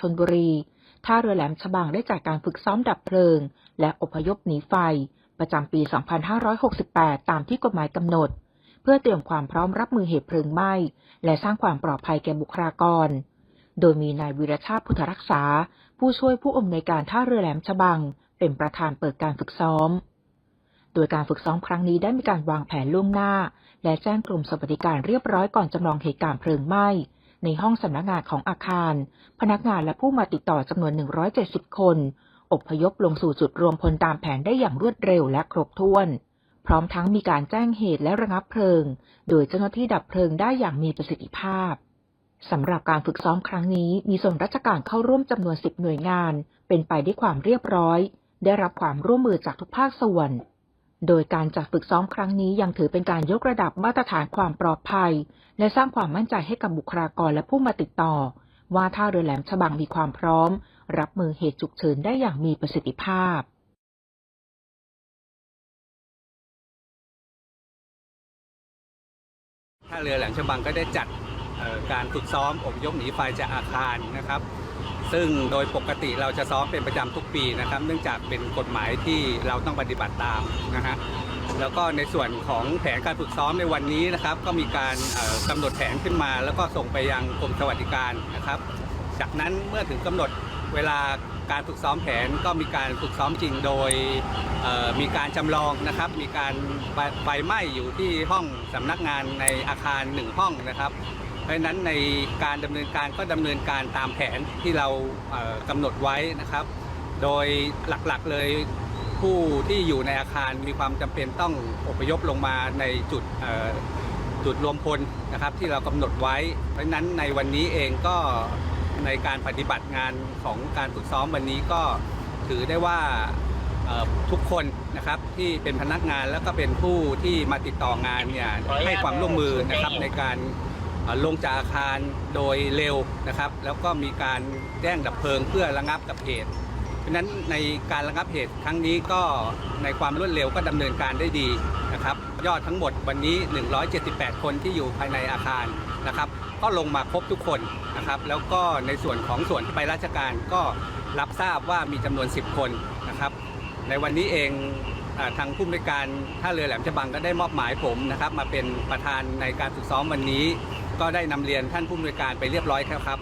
ชนบุรีท่าเรือแหลมฉบังได้จัดการฝึกซ้อมดับเพลิง และอพยพหนีไฟ ประจำปี 2568 ตามที่กฎหมายกำหนด เพื่อเตรียมความพร้อมรับมือเหตุเพลิงไหม้ และสร้างความปลอดภัยแก่บุคลากร โดยมีนายวิรชาติพุทธรักษา ผู้ช่วยผู้อำนวยการท่าเรือแหลมฉบัง เป็นประธานเปิดการฝึกซ้อม โดยการฝึกซ้อมครั้งนี้ได้มีการวางแผนล่วงหน้า และแจ้งกลุ่มสวัสดิการเรียบร้อยก่อนจำลองเหตุการณ์เพลิงไหม้ ในห้องสำนักงานของอาคาร พนักงานและผู้มาติดต่อจำนวน 170 คน อบพยพลงสู่จุดรวมพลตามแผนได้อย่างรวดเร็วและครบถ้วน พร้อมทั้งมีการแจ้งเหตุและระงับเพลิง โดยเจ้าหน้าที่ดับเพลิงได้อย่างมีประสิทธิภาพสำหรับการฝึกซ้อมครั้งนี้มีส่วนราชการเข้าร่วมจำนวน 10 หน่วยงาน เป็นไปด้วยความเรียบร้อย ได้รับความร่วมมือจากทุกภาคส่วน โดยการจัดฝึกซ้อมครั้งนี้ยังถือเป็นการยกระดับมาตรฐานความปลอดภัย และสร้างความมั่นใจให้กับบุคลากรและผู้มาติดต่อ ว่าท่าเรือแหลมฉบังมีความพร้อม รับมือเหตุฉุกเฉินได้อย่างมีประสิทธิภาพท่าเรือแหลมฉบังก็ได้จัดการฝึกซ้อมอพยพหนีไฟจากอาคารนะครับ ซึ่งโดยปกติเราจะซ้อมเป็นประจำทุกปีนะครับ เนื่องจากเป็นกฎหมายที่เราต้องปฏิบัติตามนะฮะแล้วก็ในส่วนของแผนการฝึกซ้อมในวันนี้นะครับ ก็มีการกำหนดแผนขึ้นมา แล้วก็ส่งไปยังกรมสวัสดิการนะครับ จากนั้นเมื่อถึงกำหนดเวลาการฝึกซ้อมแผนก็มีการฝึกซ้อมจริงโดยมีการจำลองนะครับ มีการไฟไฟไหม้อยู่ที่ห้องสำนักงานในอาคารหนึ่งห้องนะครับ เพราะฉะนั้นในการดำเนินการก็ดำเนินการตามแผนที่เราเอ่อกำหนดไว้นะครับ โดยหลักๆเลยผู้ที่อยู่ในอาคารมีความจำเป็นต้องอพยพลงมาในจุดจุดรวมพลนะครับที่เรากำหนดไว้ เพราะฉะนั้นในวันนี้เองก็ในการปฏิบัติงานของการฝึกซ้อมวันนี้ก็ถือได้ว่าทุกคนนะครับที่เป็นพนักงานแล้วก็เป็นผู้ที่มาติดต่องานเนี่ยให้ความร่วมมือนะครับในการ ลงจากอาคารโดยเร็วนะครับ แล้วก็มีการแจ้งดับเพลิงเพื่อระงับกับเหตุ เพราะนั้นในการระงับเหตุครั้งนี้ก็ในความรวดเร็วก็ดำเนินการได้ดีนะครับ ยอดทั้งหมดวันนี้ 178 คนที่อยู่ภายในอาคารนะครับ ก็ลงมาครบทุกคนนะครับ แล้วก็ในส่วนของส่วนที่ไปราชการก็รับทราบว่ามีจำนวน 10 คนนะครับ ในวันนี้เองทางผู้บริการท่าเรือแหลมฉบังก็ได้มอบหมายผมนะครับ มาเป็นประธานในการฝึกซ้อมวันนี้ ก็ได้นำเรียนท่านผู้บริการไปเรียบร้อยแล้วครับ